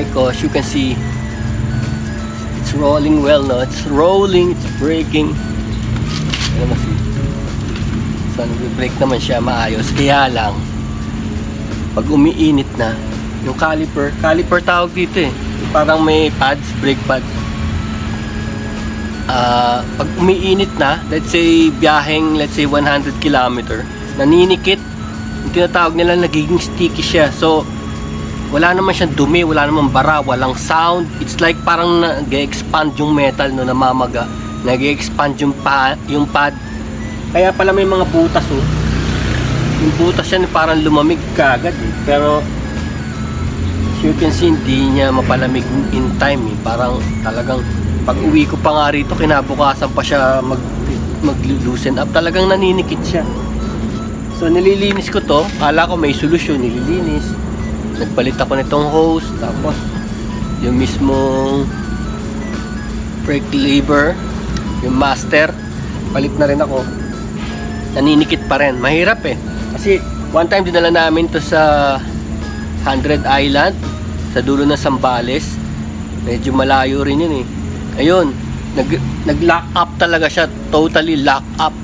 bike ko, as you can see, it's rolling well, no? It's rolling, it's braking. Ano mas So, nag-brake naman siya maayos. Kaya lang, pag umiinit na, yung caliper, caliper tawag dito eh. Parang may pads, brake pads. Ah, pag umiinit na, let's say biyaheng, let's say 100 km, naninikit, yung tinatawag nila nagiging sticky siya. So, wala naman siyang dumi, wala naman bara, walang sound. It's like parang nag-expand yung metal no namamaga. Nag-expand yung, pa, yung pad. Kaya pala may mga butas oh. Yung butas yan parang lumamig kagad eh. Pero as you can see, hindi niya mapalamig in time eh. Parang talagang pag uwi ko pa nga rito, kinabukasan pa siya mag, mag-loosen up. Talagang naninikit siya. So nililinis ko to. Kala ko may solusyon, nililinis. Nagpalit ako nitong hose. Tapos yung mismong brake lever, yung master, palit na rin ako. Naninikit pa rin. Mahirap eh. Kasi one time dinala namin to sa 100 Island sa dulo ng Sambales. Medyo malayo rin yun eh. Ayun, nag, nag-lock up talaga siya. Totally lock up.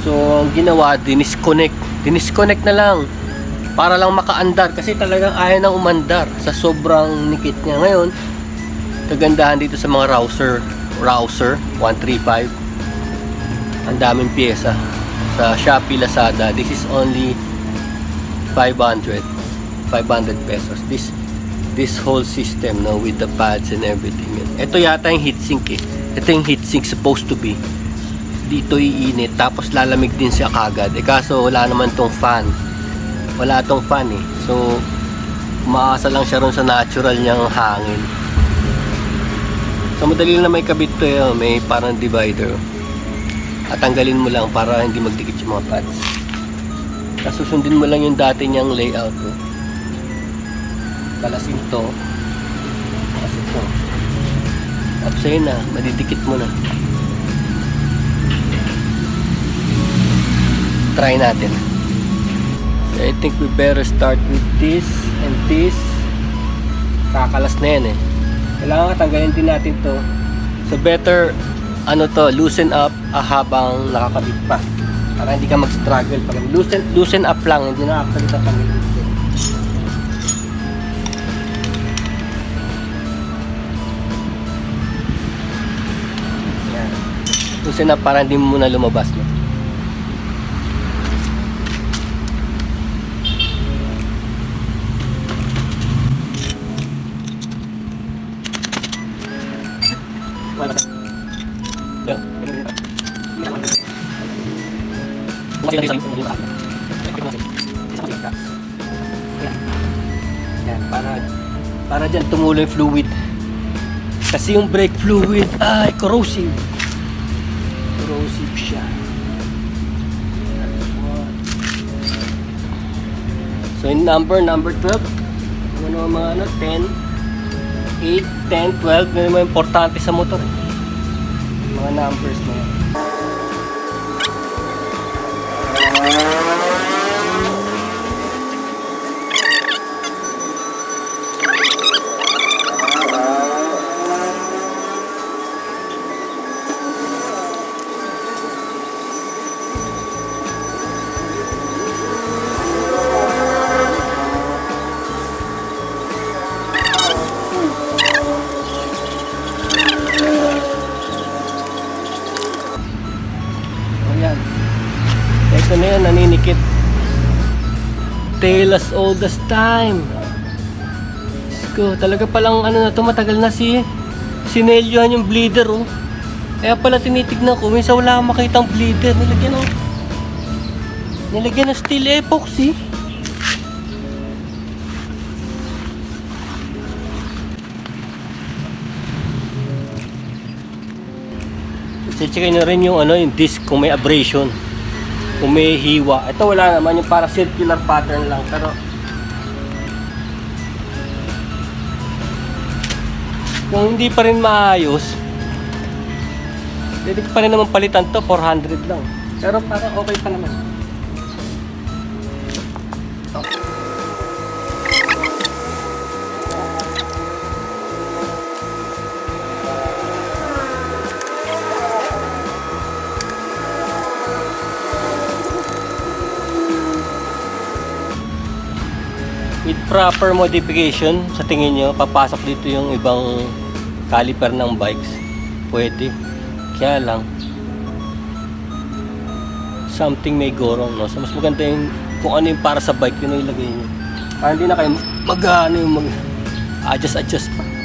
So, ang ginawa, dinisconnect. Dinisconnect na lang. Para lang makaandar. Kasi talagang ayaw nang umandar sa sobrang nikit niya. Ngayon, kagandahan dito sa mga rouser. Rouser 135. Ang daming pyesa. Sa Shopee, Lazada, this is only 500. 500 pesos. This this whole system no with the pads and everything. Ito yata yung heatsink eh. Ito yung heatsink supposed to be. Dito iinit tapos lalamig din siya kagad. Eh kaso wala naman tong fan. Wala tong fan eh. So umaasa lang siya ron sa natural niyang hangin. So madali na may kabit to eh. oh. May parang divider. At tanggalin mo lang para hindi magdikit yung mga pads. Tapos susundin mo lang yung dati niyang layout. Oh. Kalasin to. Kalasin to. Tapos ayun na, madidikit mo na. Try natin. Think we better start with this and this. Kakalas na yan eh. Kailangan tanggalin din natin to. So better ano to, loosen up ah, habang nakakabit pa. Para hindi ka mag-struggle. Pag loosen, loosen up lang, hindi na actually tatanggalin. Loosen up para hindi mo muna lumabas. No? Para diyan tumulo yung fluid. Kasi yung brake fluid ay corrosive. Corrosive siya. So yung number, number 12. Ano mga ano, 10, 8, 10, 12. Yan yung mga importante sa motor. eh. Mga numbers na yan. As time. Ko, talaga palang ano na to, matagal na si sinelyohan yung bleeder oh. Kaya pala tinitignan ko, minsan wala akong makitang bleeder. Nilagyan ng nilagyan ng steel epoxy. Check nyo rin yung ano, yung disc kung may abrasion. Kung may hiwa. Ito wala naman yung para circular pattern lang pero kung hindi pa rin maayos pwede pa rin naman palitan to 400 lang. Pero parang okay pa naman proper modification sa tingin nyo, papasok dito yung ibang caliper ng bikes. Pwede. Kaya lang, something may go wrong, no? So, mas maganda yung kung ano yung para sa bike, yun ang ilagay nyo. Para hindi na kayo mag, ano yung mag, adjust, adjust pa.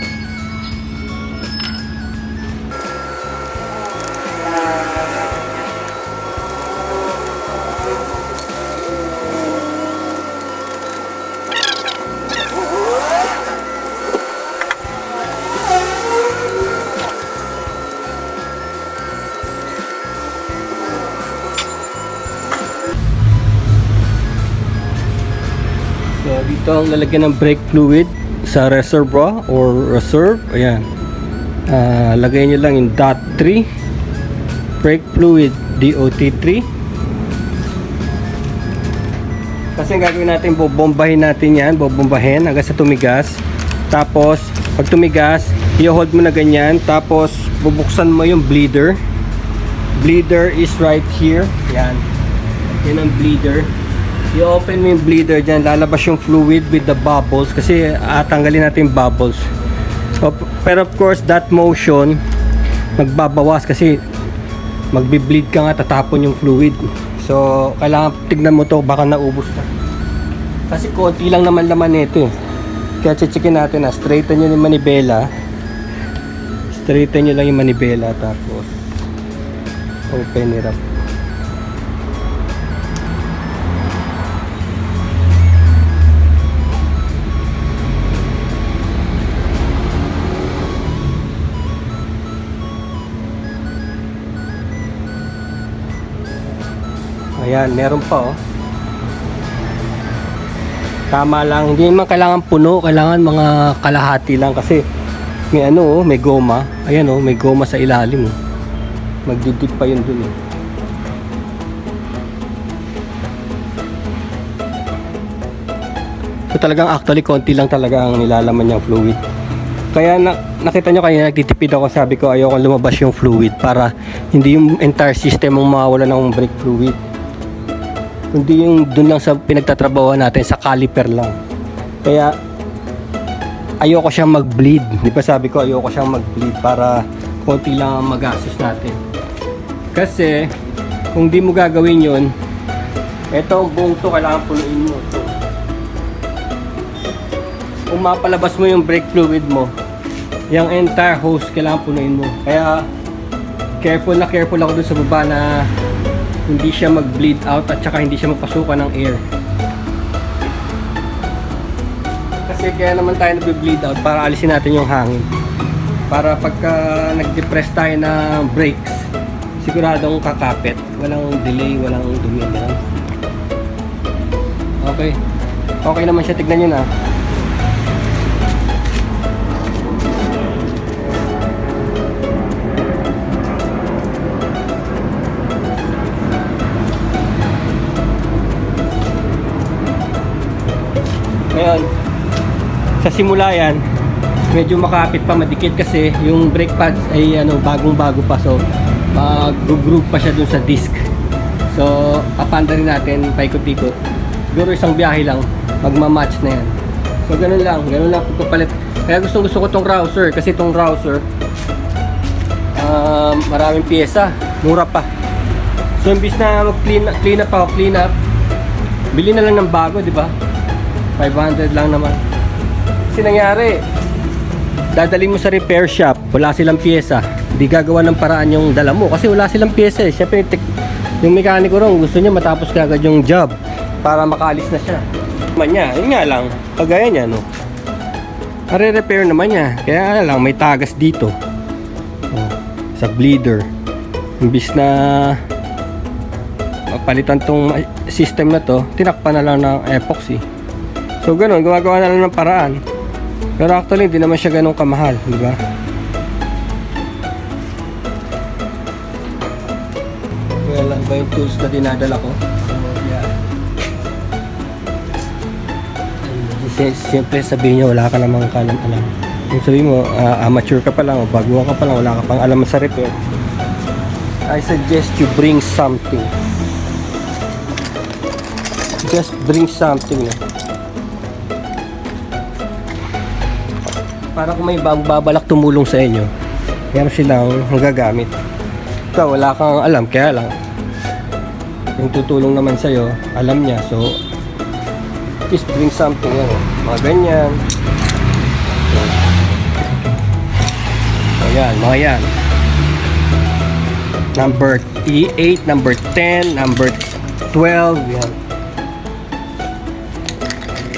So, dito ang lalagyan ng brake fluid sa reservoir or reserve. Ayan. Ah, lagay nyo lang yung dot 3 brake fluid DOT3 kasi ang gagawin natin bobombahin natin yan bobombahin hanggang sa tumigas. Tapos pag tumigas i-hold mo na ganyan. Tapos bubuksan mo yung bleeder. Bleeder is right here. Yan yan ang bleeder i-open mo yung bleeder dyan lalabas yung fluid with the bubbles kasi atanggalin natin yung bubbles. Pero of course that motion magbabawas kasi magbi-bleed ka nga tatapon yung fluid. So kailangan tignan mo to baka naubos na. Kasi konti lang naman laman nito eh. Kaya chichikin natin na straighten nyo yung manibela. Straighten nyo lang yung manibela tapos open it up Ayan, meron pa oh. Tama lang, hindi naman kailangan puno, kailangan mga kalahati lang kasi may ano oh, may goma. Ayan oh, may goma sa ilalim oh. Magdidip pa yun dun eh. So talagang actually konti lang talaga ang nilalaman niyang fluid. Kaya na, nakita nyo kanina nagtitipid ako sabi ko ayoko lumabas yung fluid para hindi yung entire system ang mawawala ng brake fluid hindi yung dun lang sa pinagtatrabaho natin sa caliper lang. Kaya ayoko siyang mag-bleed. Di ba sabi ko ayoko siyang mag-bleed para konti lang ang magastos natin. Kasi kung di mo gagawin yun eto buong to kailangan punuin mo to. Kung mapalabas mo yung brake fluid mo yung entire hose kailangan punuin mo. Kaya careful na careful ako dun sa baba na hindi siya mag-bleed out at saka hindi siya magpasukan ng air. Kasi kaya naman tayo nag-bleed out para alisin natin yung hangin. Para pagka nag-depress tayo ng brakes, siguradong kakapit. Walang delay, walang dumi. Okay. Okay naman siya. Tignan nyo na. Ngayon, sa simula yan, medyo makapit pa, madikit kasi yung brake pads ay ano, bagong-bago pa. So, mag-groove pa siya dun sa disc. So, papanda rin natin, paikot-ikot. Siguro isang biyahe lang, magmamatch na yan. So, ganun lang, ganun lang pagpapalit. Kaya gustong gusto ko tong rouser, kasi tong rouser, um, maraming pyesa, mura pa. So, imbis na mag-clean clean up ako, clean up, bili na lang ng bago, di ba? 500 lang naman. Kasi nangyari, dadalhin mo sa repair shop, wala silang pyesa. Hindi gagawa ng paraan yung dala mo kasi wala silang pyesa eh. Siyempre, yung mekaniko ron, gusto niya matapos kagad yung job para makaalis na siya. Naman niya, yun nga lang, kagaya niya, no? Are-repair naman niya. Kaya lang, may tagas dito. Oh, sa bleeder. Imbis na palitan tong system na to, tinakpan na lang ng epoxy. So ganun, gumagawa na lang ng paraan. Pero actually, hindi naman siya ganun kamahal, di ba? Well, ano ba yung tools na dinadala ko? So, yeah. Si- Siyempre sabihin niyo, wala ka namang kalam-alam. Kung sabihin mo, ah, amateur ka pa lang, o baguhan ka pa lang, wala ka pang alam sa repair. I suggest you bring something. Just bring something. eh. Para kung may babalak tumulong sa inyo, meron silang magagamit. Ikaw, wala kang alam, kaya lang, yung tutulong naman sa'yo, alam niya. So, please bring something, yan, mga ganyan. So, ayan, mga yan. Number 8, number 10, number 12, yan.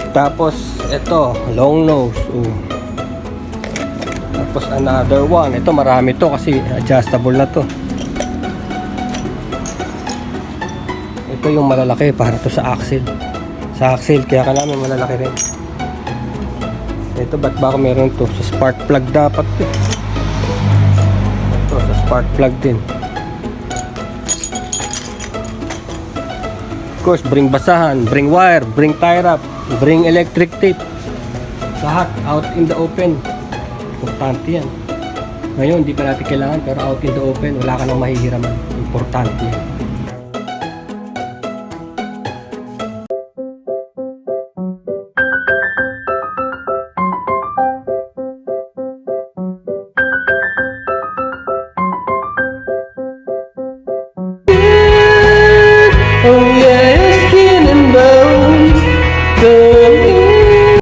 Tapos, ito, long nose. Oh. Tapos another one. Ito marami to kasi adjustable na to. Ito yung malalaki para to sa axle. Sa axle, kaya kailangan malalaki rin. Ito, ba't ba ako meron to? Sa spark plug dapat to. Ito, sa spark plug din. Of course, bring basahan, bring wire, bring tie wrap, bring electric tape. Lahat out in the open. Importante yan. Ngayon, di pa natin kailangan pero out in the open, wala ka nang mahihiraman. Importante yan.